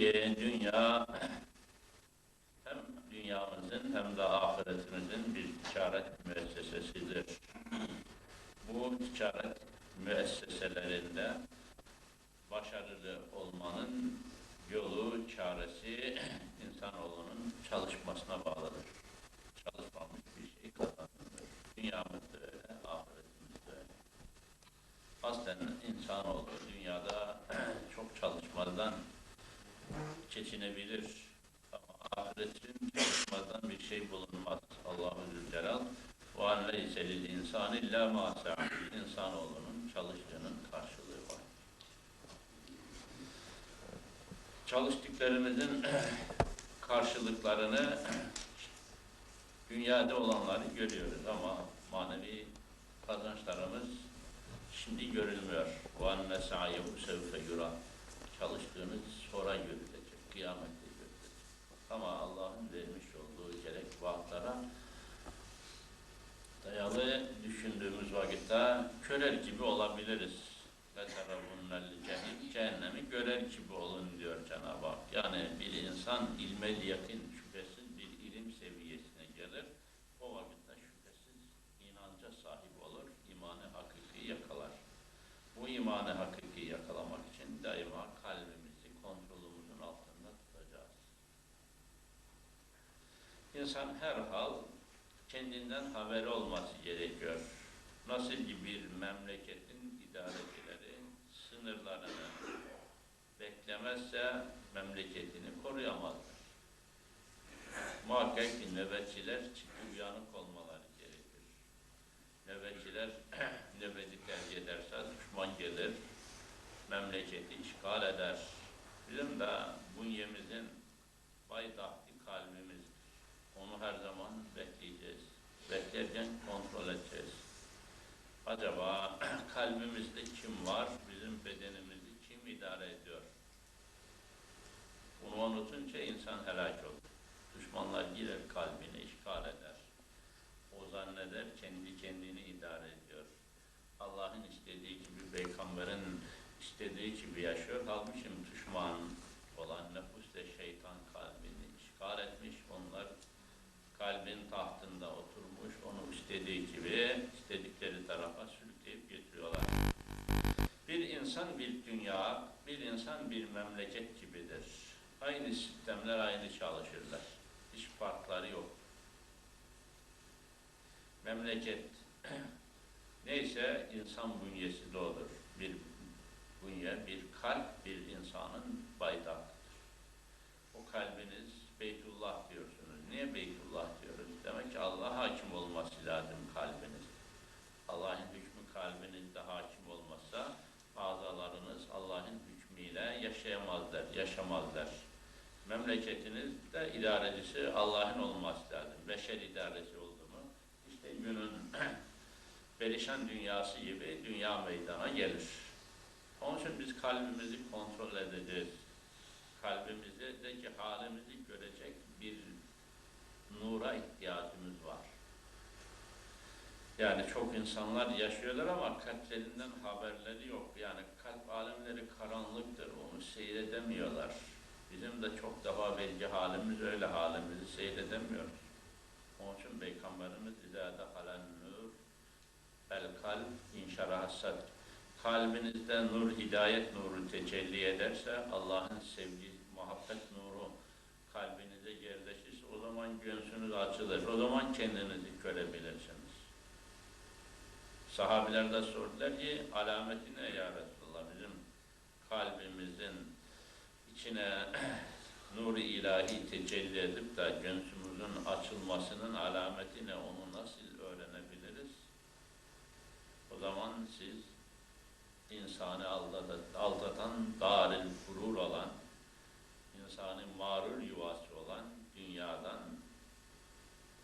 ki dünya hem dünyamızın hem de ahiretimizin bir ticaret müessesesidir. Bu ticaret müesseselerinde başarılı olmanın yolu, çaresi insanoğlunun çalışmasına bağlıdır. Çalışmamış bir şey kazanılmıyor. Dünyamız da öyle, ahiretimiz de öyle. Aslen insanoğlu dünyada çok çalışmadan geçinebilir. Ama ahiretin çalışmadan bir şey bulunmaz. Allahu Zülcelal ve an leyse lil insan illa ma sa'a. İnsanoğlunun çalıştığının karşılığı var. Çalıştıklarımızın karşılıklarını dünyada olanları görüyoruz ama manevi kazançlarımız şimdi görülmüyor. وَاَنَّ سَعْيَهُ سَوْفَ يُرَى Çalıştığınız sonra görülecek, kıyamette gösterir. Ama Allah'ın vermiş olduğu gerek vaatlara dayalı düşündüğümüz vakitte köler gibi olabiliriz. Cehennemi görer gibi olun diyor Cenab-ı Hak. Yani bir insan ilmel yakın şüphesiz bir ilim seviyesine gelir. O vakitte şüphesiz inanca sahip olur. İmanı hakiki yakalar. Bu imanı hakiki İnsan herhal kendinden haberi olması gerekiyor. Nasıl ki bir memleketin idarecileri sınırlarını beklemezse memleketini koruyamazlar. Muhakkak ki nöbetçiler ciddi uyanık olmaları gerekir. Nöbetçiler nöbeti tercih ederse düşman gelir, memleketi işgal eder. Bizim de bünyemizin payitahtı. Her zaman bekleyeceğiz. Beklerken kontrol edeceğiz. Acaba kalbimizde kim var, bizim bedenimizi kim idare ediyor? Bunu unutunca insan helak olur. Düşmanlar girer kalbini işgal eder. O zanneder kendi kendini idare ediyor. Allah'ın istediği gibi, peygamberin istediği gibi yaşıyor. Halbuki düşman olan nefus de şeytan kalbini işgal etmiş. Onlar kalbin tahtında oturmuş, onu istediği gibi, istedikleri tarafa sürükleyip getiriyorlar. Bir insan bir dünya, bir insan bir memleket gibidir. Aynı sistemler aynı çalışırlar. Hiç farkları yok. Memleket neyse insan bünyesi de odur. Bir bünye, bir kalp bir insanın baydakıdır. O kalbiniz Beytullah diyorsunuz. Niye Beytullah diyoruz? Demek ki Allah hakim olması lazım kalbiniz. Allah'ın hükmü kalbinizde hakim olmazsa azalarınız Allah'ın hükmüyle yaşayamazlar, yaşamazlar. Memleketinizde idarecisi Allah'ın olması lazım. Beşer idaresi oldu mu işte günün perişan dünyası gibi dünya meydana gelir. Onun için biz kalbimizi kontrol edeceğiz. Kalbimizdeki halimizi görecek bir nura ihtiyacımız var. Yani çok insanlar yaşıyorlar ama kalplerinden haberleri yok. Yani kalp alemleri karanlıktır, onu seyredemiyorlar. Bizim de çok daha belki halimiz öyle, halimizi seyredemiyoruz. Onun için Peygamberimiz izâde halen nur el kalp inşarahsat kalbinizde nur, hidayet nuru tecelli ederse Allah'ın sevgi, muhabbet nuru kalbinize yerleşirse o zaman göğsünüz açılır. O zaman kendinizi görebilirsiniz. Sahabiler de sordular ki alameti ne ya Resulallah bizim kalbimizin içine nur-u ilahi tecelli edip de göğsümüzün açılmasının alameti ne? Onu nasıl öğrenebiliriz? O zaman siz insanı aldatan, daril gurur olan, insanın mağrur yuvası olan dünyadan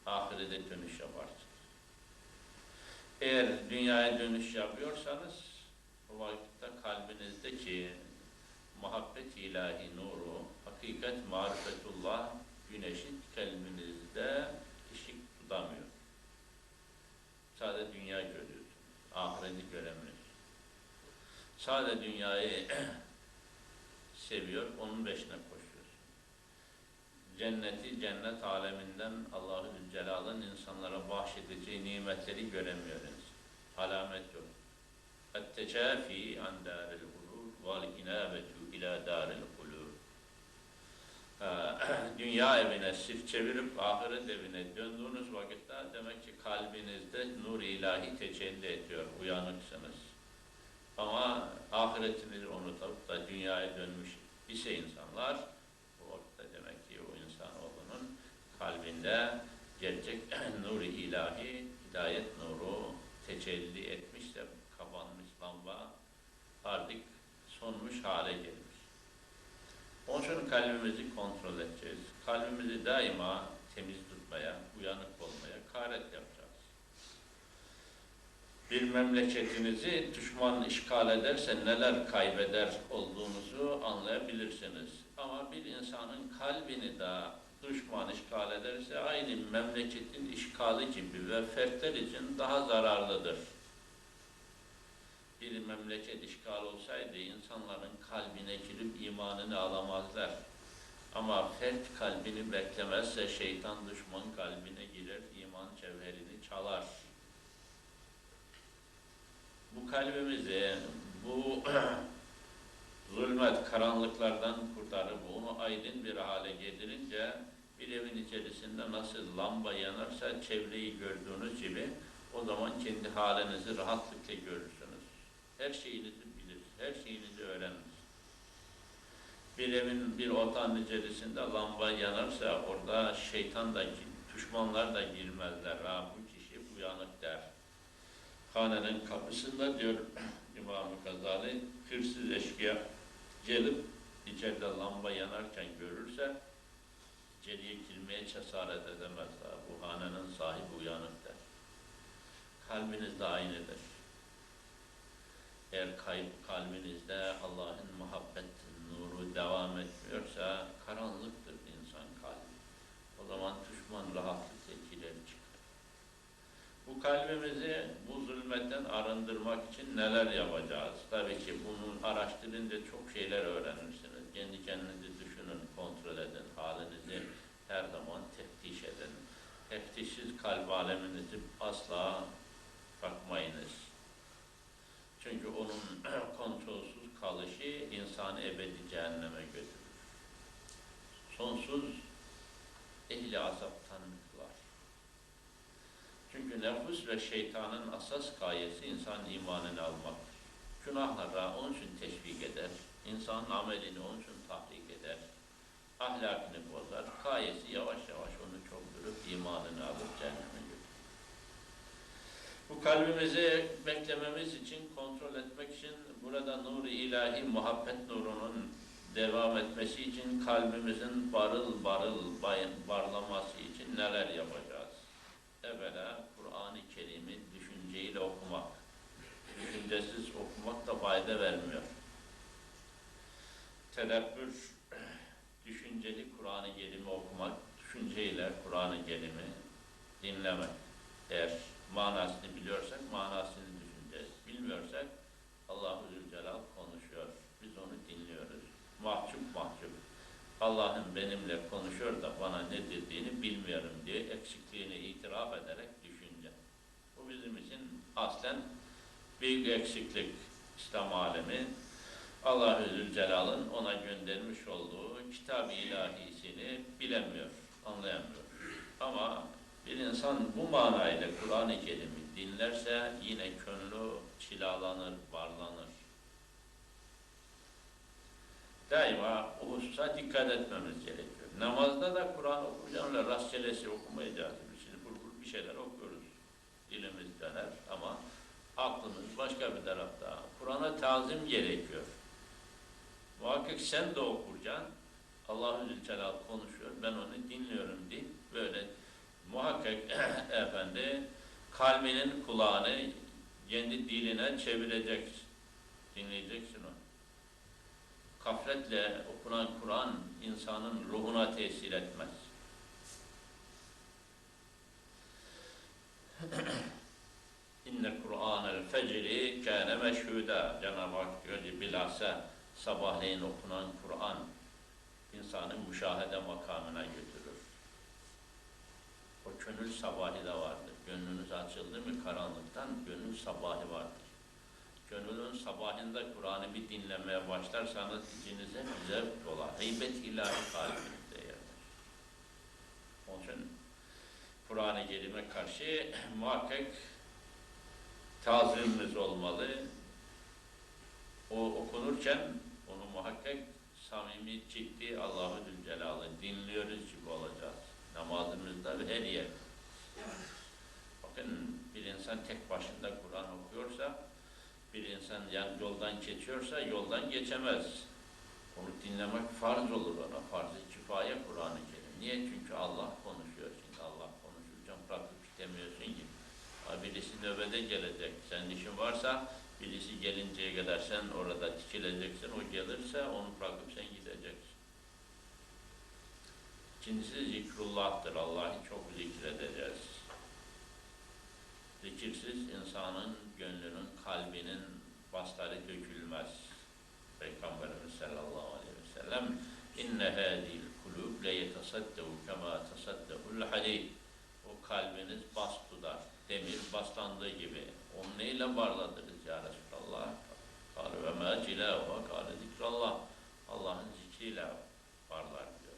ahirete dönüş yaparsınız. Eğer dünyaya dönüş yapıyorsanız o vakitte kalbinizdeki muhabbet ilahi nuru, hakikat marifetullah güneşi kalbinizde ışık tutamıyor. Sadece dünya görüyorsunuz. Ahireti göremiyorsunuz. Sadece dünyayı seviyor, onun peşine koşuyor. cenneti cennet aleminden Allahü Zülcelal'ın insanlara bahşedeceği nimetleri göremiyor insan. Alamet yok. An daril hulul vel inabetu ila daril hulul. Dünya evine sif çevirip ahiret evine döndüğünüz vakitte demek ki kalbinizde nur ilahi tecelli ediyor, uyanıksınız. Ama ahiretini unutup da dünyaya dönmüş ise insanlar, bu vakitte demek ki o insanoğlunun kalbinde gerçek nur-i ilahi, hidayet nuru tecelli etmiş de kapanmış lamba artık sonmuş hale gelmiş. Onun için kalbimizi kontrol edeceğiz. Kalbimizi daima temiz tutmaya, uyanık olmaya gayret yapacağız. Bir memleketinizi düşman işgal ederse neler kaybeder olduğunuzu anlayabilirsiniz. Ama bir insanın kalbini de düşman işgal ederse aynı memleketin işgali gibi ve fertler için daha zararlıdır. Bir memleket işgal olsaydı insanların kalbine girip imanını alamazlar. Ama fert kalbini beklemezse şeytan düşman kalbine girer, iman cevherini çalar. Bu kalbimizi, bu zulmet, karanlıklardan kurtarıp onu aydın bir hale getirince bir evin içerisinde nasıl lamba yanarsa çevreyi gördüğünüz gibi o zaman kendi halinizi rahatlıkla görürsünüz. Her şeyinizi bilir, her şeyinizi öğreniriz. Bir evin bir otağın içerisinde lamba yanarsa orada şeytan da, düşmanlar da girmezler. Ha, bu kişi uyanık der. Hanenin kapısında diyor İmam-ı Gazali, hırsız eşkıya gelip içeride lamba yanarken görürse girmeye cesaret edemez. Ha, bu hanenin sahibi uyanık der. Kalbiniz de aynıdır. Eğer kayıp kalbinizde Allah'ın muhabbet nuru devam etmiyorsa karanlıktır insan kalbi. O zaman düşman rahatlıkla girer çıkar. Bu kalbimizi bu zulmetten arındırmak için neler yapacağız? Tabii ki bunu araştırınca çok şeyler öğrenirsiniz. Kendi kendinizi düşünün, kontrol edin, halinizi her zaman teftiş edin. Teftişsiz kalp aleminizi asla bakmayınız. Çünkü onun kontrolsüz kalışı insanı ebedi cehenneme götürür. Sonsuz ehli azaptan kılar. Çünkü nefus ve şeytanın asas gayesi insan imanını almaktır. Günahlara onun için teşvik eder, insanın amelini onun için tahrik ahlakını bozar, gayesi yavaş yavaş onu çokturup imanını alıp cehenneme götürür. Bu kalbimizi beklememiz için, kontrol etmek için burada nur-i ilahi muhabbet nurunun devam etmesi için kalbimizin barıl barıl barlaması için neler yapacağız? Evvela Kur'an-ı Kerim'i düşünceyle okumak. Düşüncesiz okumak da fayda vermiyor. Tedebbür, düşünceli Kur'an-ı Kerim'i okumak, düşünceyle Kur'an-ı Kerim'i dinlemek. Eğer manasını biliyorsak manasını düşüneceğiz. Bilmiyorsak Allah-u Zülcelal konuşuyor. Biz onu dinliyoruz. Mahcup mahcup. Allah'ın benimle konuşuyor da bana ne dediğini bilmiyorum diye eksikliğini itiraf ederek düşünce. Bu bizim için aslen büyük eksiklik İslam alemi. Allah-u Zülcelal'ın ona göndermiş olduğu kitab-ı ilahisini bilemiyor, anlayamıyor. Ama bir insan bu manayla Kur'an-ı Kerim'i dinlerse yine gönlü çilalanır, barlanır. Daima o hususa dikkat etmemiz gerekiyor. Namazda da Kur'an okuyacağım ve rastgelesi okumayacağız. Şimdi bul bir şeyler okuyoruz. Dilimiz döner ama aklımız başka bir tarafta. Kur'an'a tazim gerekiyor. Muhakkak sen de okuracaksın. Allah-u Zülcelal konuşuyor, ben onu dinliyorum diye böyle muhakkak efendi kalbinin kulağını kendi diline çevireceksin. Dinleyeceksin onu. Kafletle okunan Kur'an insanın ruhuna tesir etmez. İnne Kur'anel fecri kâne meşhuda. Cenab-ı Hak diyor ki bilhassa sabahleyin okunan Kur'an insanı müşahede makamına götürür. O gönül sabahı da vardır. Gönlünüz açıldı mı karanlıktan gönül sabahı vardır. Gönlün sabahında Kur'an'ı bir dinlemeye başlarsanız içinize zevk dolar. Heybet ilahi kalbinizde yerler. Onun için Kur'an-ı Kerim'e karşı muhakkak tazimimiz olmalı. O okunurken onu muhakkak samimi, ciddi Allahu Zülcelal'ı dinliyoruz gibi olacağız. Namazımızda ve her yer. Bakın bir insan tek başında Kur'an okuyorsa, bir insan yan yoldan geçiyorsa yoldan geçemez. Onu dinlemek farz olur ona. Farz-ı kifaya Kur'an-ı Kerim. Niye? Çünkü Allah konuşuyor. Şimdi Allah konuşurken bırakıp gidemiyorsun ki. Birisi nöbede gelecek. Senin işin varsa birisi gelinceye kadar sen orada dikileceksin. O gelirse onu bırakıp sen gideceksin. İkincisi zikrullah'tır. Allah'ı çok zikredeceğiz. Zikirsiz insanın gönlünün, kalbinin basları dökülmez. Peygamberimiz sallallahu aleyhi ve sellem inne hadil kulub le yetesaddevu kema tesaddevu'l hadid. O kalbiniz bas tutar. Demir baslandığı gibi. Onu neyle barladınız ya Resulallah? Kâle ve mâ cilâhu kâle zikrallah. Allah'ın zikriyle barlar diyor.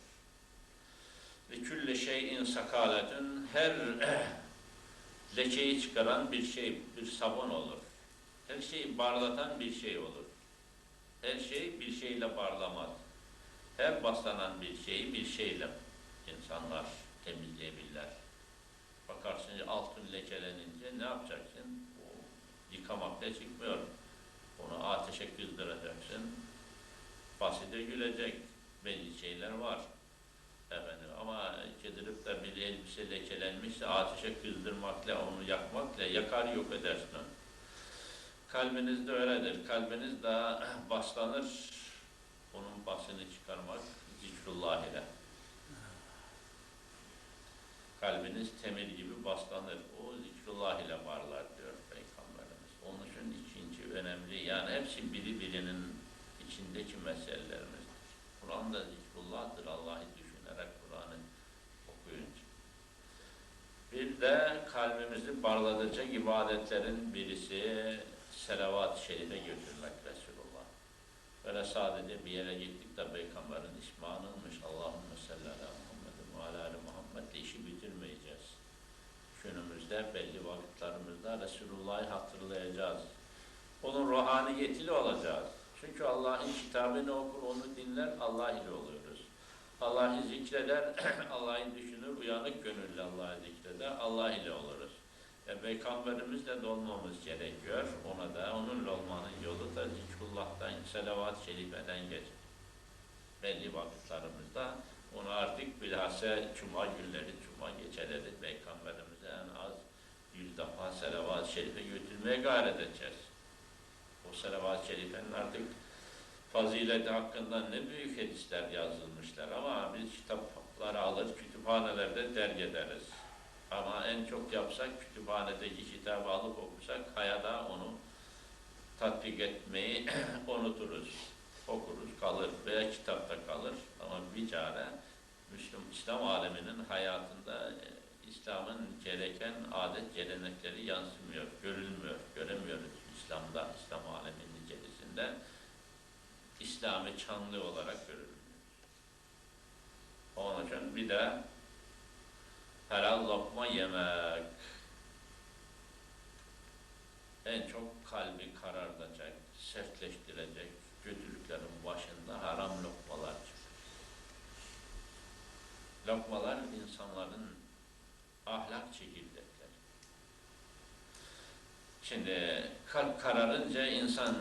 Ve külle şeyin sakaletün her lekeyi çıkaran bir şey, bir sabun olur. Her şeyi barlatan bir şey olur. Her şey bir şeyle barlamaz. Her baslanan bir şeyi bir şeyle insanlar temizleyebilirler. Bakarsın altın lekelenince ne yapacaksın? O yıkamakla çıkmıyor. Onu ateşe kızdıracaksın. Basite gülecek. Belli şeyler var. Efendim, ama getirip de bir elbise lekelenmişse ateşe kızdırmakla, onu yakmakla yakar yok edersin. Kalbiniz de öyledir. Kalbiniz daha baslanır. Onun basını çıkarmak zikrullah ile. Kalbiniz temir gibi baslanır. O zikrullah ile varlar diyor Peygamberimiz. Onun için ikinci önemli. Yani hepsi biri birinin içindeki meselelerimizdir. Kur'an'da zikrullah'tır. Allah'ı düşünerek Kur'an'ı okuyunca. Bir de kalbimizi parlatacak ibadetlerin birisi selavat-ı şerife götürmek Resulullah. Böyle sadece bir yere gittik de Peygamber'in ismi anılmış. Allahümme salli ala Muhammedin ve ala Muhammed işi bitirmeyeceğiz. Günümüzde belli vakitlerimizde Resulullah'ı hatırlayacağız. Onun ruhaniyetiyle olacağız. Çünkü Allah'ın kitabını okur, onu dinler, Allah ile oluyoruz. Allah'ı zikreder, Allah'ı düşünür, uyanık gönüllü Allah'ı zikreder, Allah ile oluruz. E, Peygamberimizle de olmamız gerekiyor. Ona da onunla olmanın yolu da zikrullah'tan, selavat-ı şerifeden geçer. Belli vakitlerimizde onu artık bilhassa cuma günleri, cuma geceleri Peygamberimize en az yüz defa selavat-ı şerife götürmeye gayret edeceğiz. O selavat-ı şerifenin artık fazileti hakkında ne büyük hadisler yazılmışlar ama biz kitapları alır, kütüphanelerde derg ederiz. Ama en çok yapsak kütüphanedeki kitabı alıp okusak hayada onu tatbik etmeyi unuturuz. Okuruz, kalır veya kitapta kalır. Ama bir çare Müslüm İslam aleminin hayatında e, İslam'ın gereken adet gelenekleri yansımıyor, görülmüyor, göremiyoruz İslam'da, İslam aleminin içerisinde. İslami çanlı olarak görülmüyor. Onun için bir de helal lokma yemek en çok kalbi karartacak, sertleştirecek kötülüklerin başında haram lokmalar çıkıyor. Lokmalar insanların ahlak çekirdekleri. Şimdi kalp kararınca insan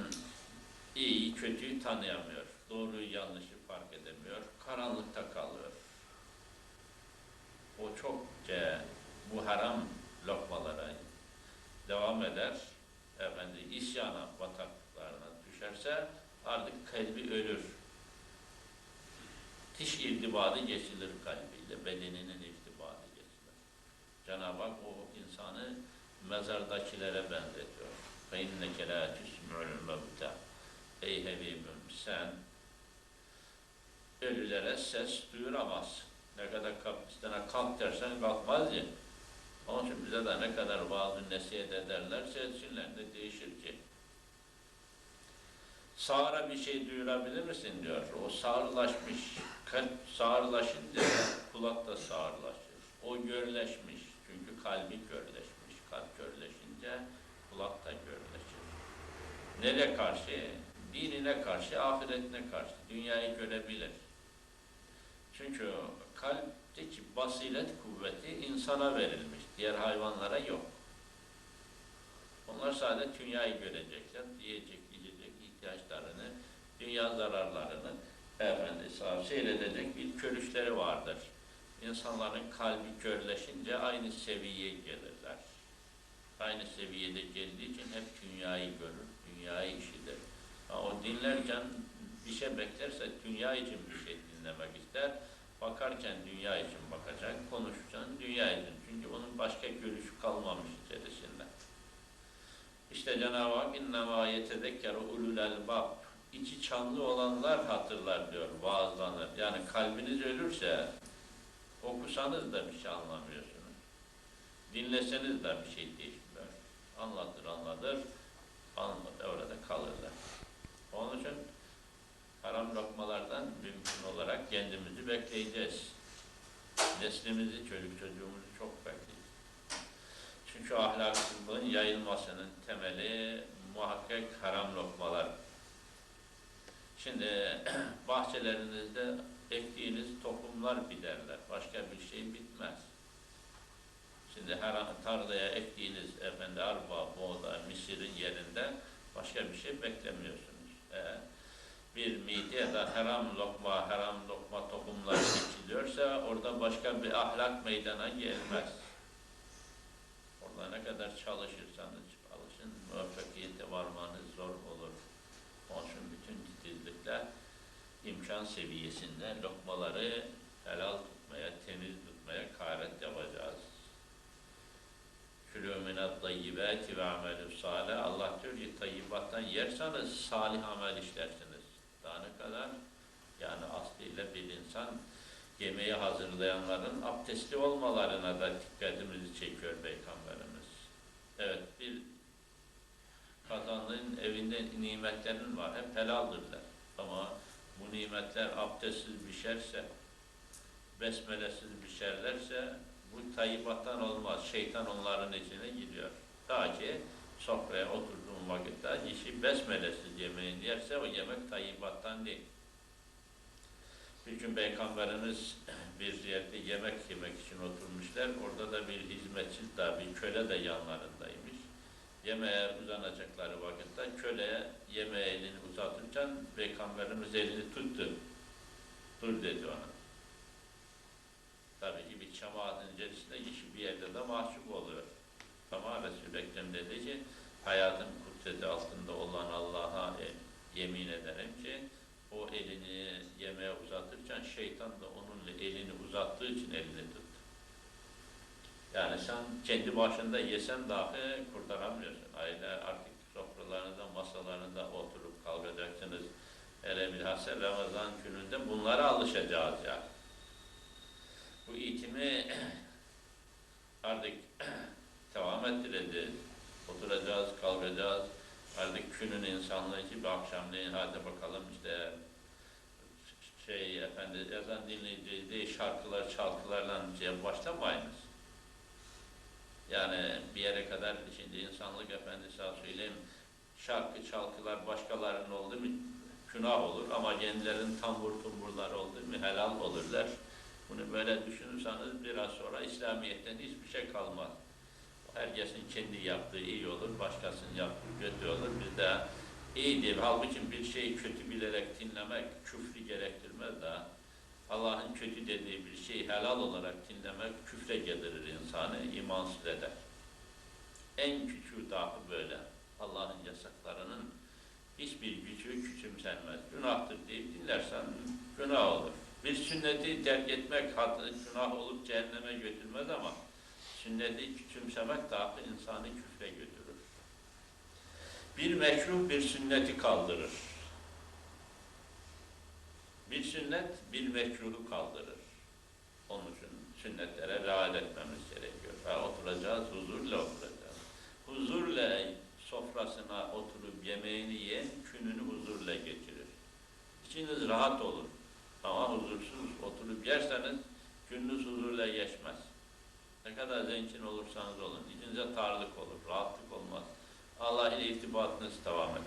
iyi kötüyü tanıyamıyor. Doğruyu yanlışı fark edemiyor. Karanlıkta kalıyor. O çokça bu haram lokmalara devam eder. Efendi isyana bataklıklarına düşerse artık kalbi ölür. Diş irtibatı geçilir kalbiyle, bedeninin irtibatı geçilir. Cenab-ı Hak o mezardakilere benzetiyor. Ve inneke la tüsmül mevta. Ey Habibim sen ölülere ses duyuramazsın. Ne kadar kapısına kalk dersen kalkmaz ya. Onun için bize de ne kadar bazı nesiyet ederlerse etsinler de değişir ki. Sağıra bir şey duyurabilir misin diyor. O sağırlaşmış. Kalp sağırlaşınca kulak da sağırlaşır. O görleşmiş. Çünkü kalbi görleşmiş. Kalp görleşince kulak da görleşir. Nereye karşı? Dinine karşı, ahiretine karşı. Dünyayı görebilir. Çünkü kalpteki basiret kuvveti insana verilmiş. Diğer hayvanlara yok. Onlar sadece dünyayı görecekler. Yiyecek, yiyecek ihtiyaçlarını, dünya zararlarını efendi sağ seyredecek bir körüşleri vardır. İnsanların kalbi körleşince aynı seviyeye gelirler aynı seviyede geldiği için hep dünyayı görür, dünyayı işidir. Ha, o dinlerken bir şey beklerse dünya için bir şey dinlemek ister. Bakarken dünya için bakacak, konuşurken dünya için. Çünkü onun başka görüşü kalmamış içerisinde. İşte Cenab-ı Hak innema yetedekkeru ulul elbab içi çanlı olanlar hatırlar diyor, vaazlanır. Yani kalbiniz ölürse okusanız da bir şey anlamıyorsunuz. Dinleseniz de bir şey değil. Anlatır anlatır, anlatır, orada kalırlar. Onun için haram lokmalardan mümkün olarak kendimizi bekleyeceğiz. Neslimizi, çocuk çocuğumuzu çok bekleyeceğiz. Çünkü ahlaksızlığın yayılmasının temeli muhakkak haram lokmalar. Şimdi bahçelerinizde ektiğiniz tohumlar biderler. Başka bir şey bitmez. Şimdi her tarlaya ektiğiniz efendi arpa, buğday, misirin yerinde başka bir şey beklemiyorsunuz. Ee, bir midye haram lokma, haram lokma tohumları ekiliyorsa orada başka bir ahlak meydana gelmez. Orada ne kadar çalışırsanız çalışın, muvaffakiyete varmanız zor olur. Onun için bütün titizlikle imkan seviyesinde lokmaları helal tutmaya, temiz tutmaya gayret yapacağız. Külü minat tayyibati ve amelü salih. Allah diyor ki tayyibattan yerseniz salih amel işlersiniz. Daha ne kadar? Yani aslıyla bir insan yemeği hazırlayanların abdestli olmalarına da dikkatimizi çekiyor Peygamberimiz. Evet, bir kazandığın evinde nimetlerin var, hep helaldırlar. Ama bu nimetler abdestsiz pişerse, besmelesiz pişerlerse bu tayyibattan olmaz. Şeytan onların içine gidiyor. Ta ki sofraya oturduğun vakitte işi besmelesiz yemeğin yerse o yemek tayyibattan değil. Bir gün Peygamberimiz bir yerde yemek yemek için oturmuşlar. Orada da bir hizmetçi da bir köle de yanlarındaymış. Yemeğe uzanacakları vakitte köle yemeğe elini uzatırken Peygamberimiz elini tuttu. Dur dedi ona. Tabii ki bir cemaatin içerisinde kişi bir yerde de mahcup oluyor. Ama Resul-i Ekrem dedi ki hayatın kudreti altında olan Allah'a e, yemin ederim ki o elini yemeğe uzatırken şeytan da onun elini uzattığı için elini tuttu. Yani sen kendi başında yesen dahi kurtaramıyorsun. Aile artık sofralarında, masalarında oturup kalkacaksınız. Hele bilhassa Ramazan gününde bunlara alışacağız yani. Bu eğitimi artık devam ettireceğiz. Oturacağız, kalkacağız. Artık günün insanlığı gibi akşamleyin hadi bakalım işte şey efendi ezan dinleyeceğiz şarkılar, çalkılarla şey başlamayınız. Yani bir yere kadar şimdi insanlık efendi sağ söyleyeyim şarkı, çalkılar başkalarının oldu mu günah olur ama kendilerinin tambur tumburları oldu mu helal olurlar. Bunu böyle düşünürseniz biraz sonra İslamiyet'ten hiçbir şey kalmaz. Herkesin kendi yaptığı iyi olur, başkasının yaptığı kötü olur. Bir de iyi değil. Halbuki bir şeyi kötü bilerek dinlemek küfrü gerektirmez de Allah'ın kötü dediği bir şeyi helal olarak dinlemek küfre getirir insanı, imansız eder. En küçüğü dahi böyle. Allah'ın yasaklarının hiçbir gücü küçümsenmez. Günahtır deyip dinlersen günah olur. Bir sünneti terk etmek günah olup cehenneme götürmez ama sünneti küçümsemek dahi insanı küfre götürür. Bir meşruh bir sünneti kaldırır. Bir sünnet bir mekruhu kaldırır. Onun için sünnetlere riayet etmemiz gerekiyor. Ha, oturacağız, huzurla oturacağız. Huzurla sofrasına oturup yemeğini yiyen gününü huzurla geçirir. İçiniz rahat olur. Ama huzursuz oturup yerseniz gününüz huzurla geçmez. Ne kadar zengin olursanız olun, içinize tarlık olur, rahatlık olmaz. Allah ile irtibatınız devam eder.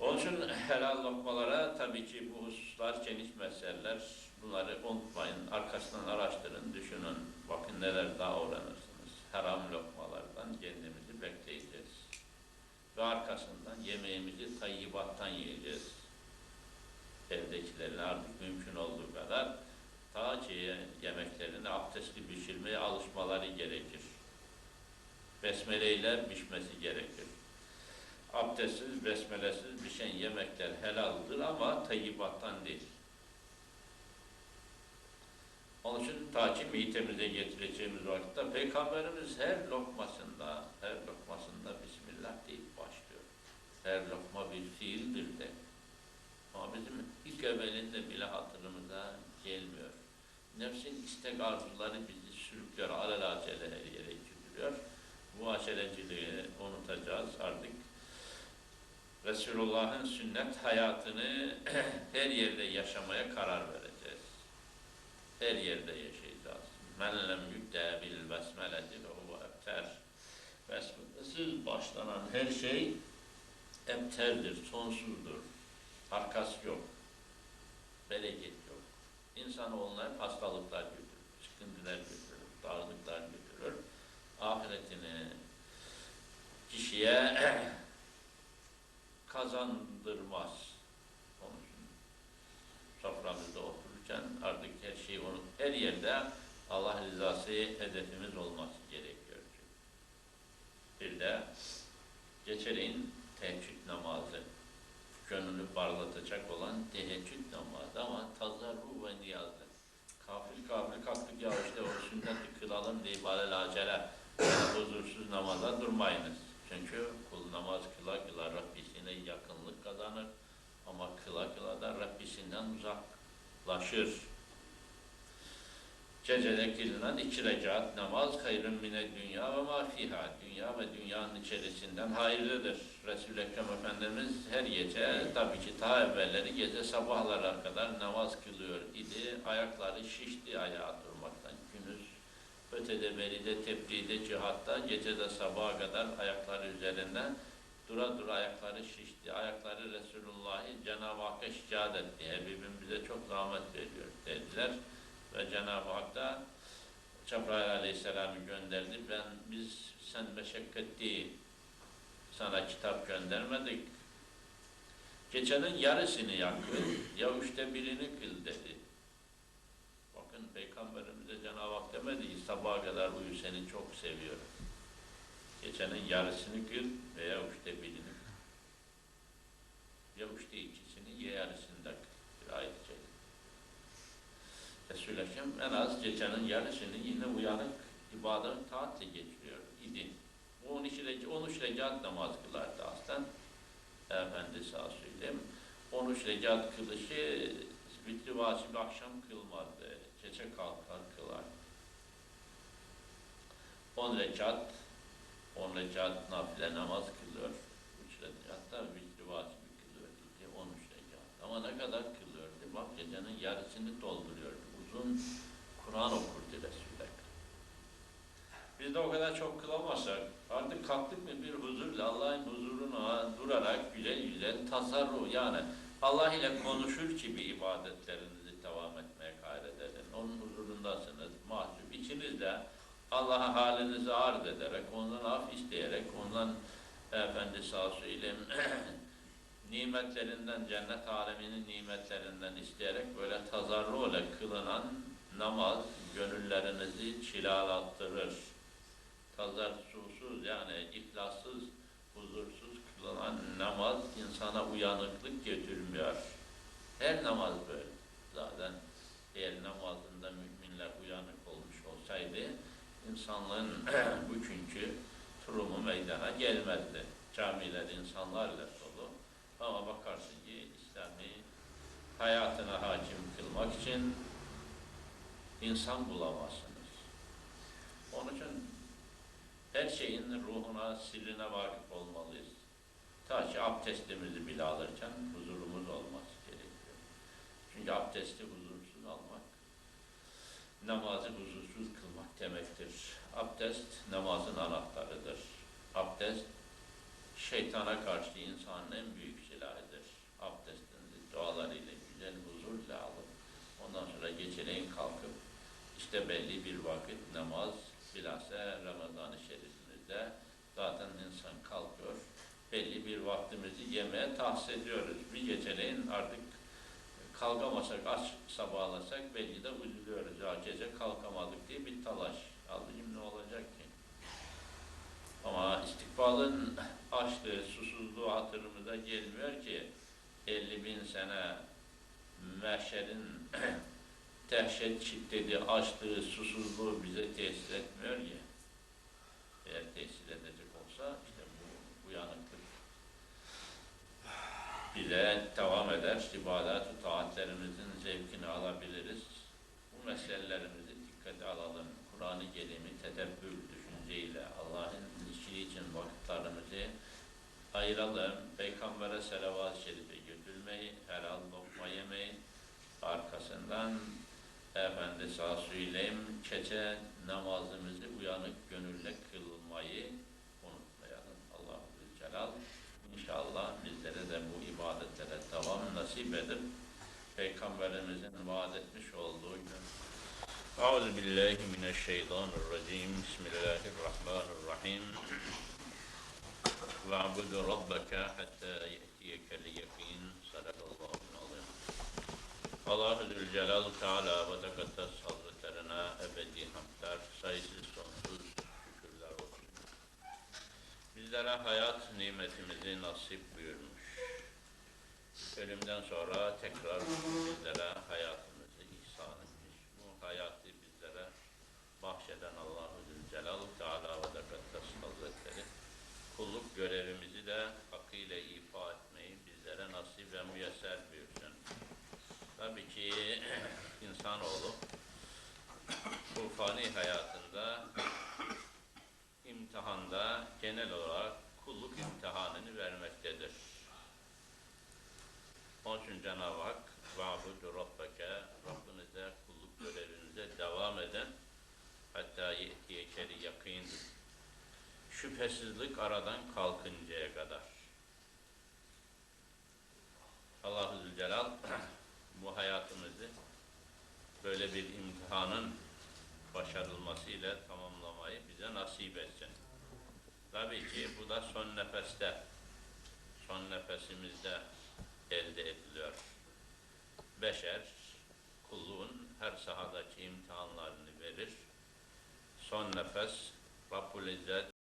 Onun için helal lokmalara tabii ki bu hususlar geniş meseleler. Bunları unutmayın, arkasından araştırın, düşünün. Bakın neler daha öğrenirsiniz. Haram lokmalardan kendimizi bekleyeceğiz. Ve arkasından yemeğimizi tayyibattan yiyeceğiz. Evdekilerin artık mümkün olduğu kadar ta ki yemeklerini abdestli pişirmeye alışmaları gerekir. Besmele ile pişmesi gerekir. Abdestsiz, besmelesiz pişen yemekler helaldir ama tayyibattan değil. Onun için ta ki midemize getireceğimiz vakitte Peygamberimiz her lokmasında, her lokmasında Bismillah deyip başlıyor. Her lokma bir fiildir de. Ama bizim ilk evvelinde bile hatırımıza gelmiyor. Nefsin istek arzuları bizi sürüklüyor, alelacele her yere götürüyor. Bu aceleciliği unutacağız artık. Resulullah'ın sünnet hayatını her yerde yaşamaya karar vereceğiz. Her yerde yaşayacağız. Men lem yubde bil besmeleti ve huve. Besmelesiz başlanan her şey ebterdir, sonsuzdur. Arkası yok. Bereket yok. İnsanoğluna hep hastalıklar götürür, sıkıntılar götürür, darlıklar götürür. Ahiretini kişiye kazandırmaz. Soframızda otururken artık her şeyi unut. Her yerde Allah rızası hedefimiz olması gerekiyor. Bir de geçerin teheccüd namazı. Gönlünü parlatacak olan teheccüd namazı ama tazarru ve niyazı. Kafir kafir kalktık ya işte o sünneti kılalım diye alelacele huzursuz namaza durmayınız. Çünkü kul namaz kıla kıla Rabbisine yakınlık kazanır. Ama kıla kıla da Rabbisinden uzaklaşır. Gecede kılınan iki rekat namaz hayrın mine dünya ve ma fiha. Dünya ve dünyanın içerisinden hayırlıdır. Resul-i Ekrem Efendimiz her gece tabii ki ta evvelleri gece sabahlara kadar namaz kılıyor idi. Ayakları şişti ayağa durmaktan. Günüz ötede beride, tebliğde, cihatta, gecede sabaha kadar ayakları üzerinden dura dura ayakları şişti. Ayakları Resulullah'ı Cenab-ı Hakk'a şikayet etti. Habibim bize çok zahmet veriyor dediler. Ve Cenab-ı Hak da Cebrail Aleyhisselam'ı gönderdi. Ben biz sen meşakkatli sana kitap göndermedik. Gecenin yarısını yakın, ya üçte birini kıl dedi. Bakın Peygamberimize Cenab-ı Hak demedi ki sabaha kadar uyu seni çok seviyorum. Gecenin yarısını kıl veya üçte birini kıl. Ya üçte ikisini ya yarısını da kıl. Bir ayet çekin. Resul-i en az gecenin yarısını yine uyanık ibadet taatle geçiriyor idi. 13 rekat, 13 rekat namaz kılardı aslında. Efendi sağ söyleyeyim. 13 rekat kılışı vitri vacip akşam kılmadı. Gece kalkar kılar. 10 rekat 10 rekat nafile namaz kılıyor. 3 rekat da vitri vacibi kılıyor idi. 13 rekat. Ama ne kadar kılıyordu? Bak gecenin yarısını dolduruyordu. Uzun Kur'an okurdu Resul-i Ekrem. Biz de o kadar çok kılamazsak artık kalktık mı bir huzurla Allah'ın huzuruna durarak güzel güzel tasarruf yani Allah ile konuşur gibi ibadetlerinizi devam etmeye gayret edin. Onun huzurundasınız mahcup. İçinizde Allah'a halinizi arz ederek, ondan af isteyerek, ondan efendi sağ söyleyeyim nimetlerinden, cennet aleminin nimetlerinden isteyerek böyle tazarru ile kılınan namaz gönüllerinizi çilalattırır. Tazarsusuz yani ihlassız, huzursuz kılınan namaz insana uyanıklık getirmiyor. Her namaz böyle. Zaten eğer namazında müminler uyanık olmuş olsaydı insanlığın bugünkü durumu meydana gelmezdi. Camiler insanlarla. Ama bakarsın ki İslami hayatına hakim kılmak için insan bulamazsınız. Onun için her şeyin ruhuna, sirrine vakıf olmalıyız. Ta ki abdestimizi bile alırken huzurumuz olması gerekiyor. Çünkü abdesti huzursuz almak, namazı huzursuz kılmak demektir. Abdest namazın anahtarıdır. Abdest şeytana karşı insanın en büyük dualarıyla, güzel huzurla alın. Ondan sonra geceleyin kalkıp işte belli bir vakit namaz, bilhassa Ramazan-ı Şerifimizde zaten insan kalkıyor. Belli bir vaktimizi yemeğe tahsis ediyoruz. Bir geceleyin artık kalkamasak, aç sabahlasak belki de üzülüyoruz. Ya gece kalkamadık diye bir talaş. Halbuki ne olacak ki? Ama istikbalın açlığı, susuzluğu hatırımıza gelmiyor ki 50 bin sene meşerin dehşet şiddeti, açlığı, susuzluğu bize tesis etmiyor ki. Eğer tesis edecek olsa işte bu uyanıklık bize devam eder. İbadet-ü taatlerimizin zevkini alabiliriz. Bu meselelerimizi dikkate alalım. Kur'an-ı Kerim'i tedebbür, düşünceyle Allah'ın işi için vakitlerimizi ayıralım. Peygamber'e selavat-ı şerife götürmeyi, helal lokma yemeyi, arkasından Efendi sağ gece namazımızı uyanık gönülle kılmayı unutmayalım. Allahu Celal İnşallah bizlere de bu ibadetlere devam nasip edip Peygamberimizin vaat etmiş olduğu gün. Euzu billahi mineşşeytanirracim. Bismillahirrahmanirrahim. Ve'budu rabbeke hatta ye'tiyekel yakin Allah-u Zülcelal Teala ve Tekaddes Hazretlerine ebedi hamdler, sayısız sonsuz şükürler olsun. Bizlere hayat nimetimizi nasip buyurmuş. Ölümden sonra tekrar bizlere hayatımızı ihsan etmiş. Bu hayatı bizlere bahşeden Allah-u Zülcelal Teala ve Tekaddes Hazretleri kulluk görevimizi de hakkıyla ifa etmeyi bizlere nasip ve müyesser buyursun. Tabii ki insanoğlu bu fani hayatında imtihanda genel olarak kulluk imtihanını vermektedir. Onun için Cenab-ı Hak وَعْبُدُ رَبَّكَ Rabbinize kulluk görevinize devam eden hatta yehtiyekeri yakın şüphesizlik aradan kalkıncaya kadar. Allah-u Zülcelal bu hayatımızı böyle bir imtihanın başarılmasıyla tamamlamayı bize nasip etsin. Tabii ki bu da son nefeste, son nefesimizde elde ediliyor. Beşer, kulluğun her sahadaki imtihanlarını verir. Son nefes, Rabbul İzzet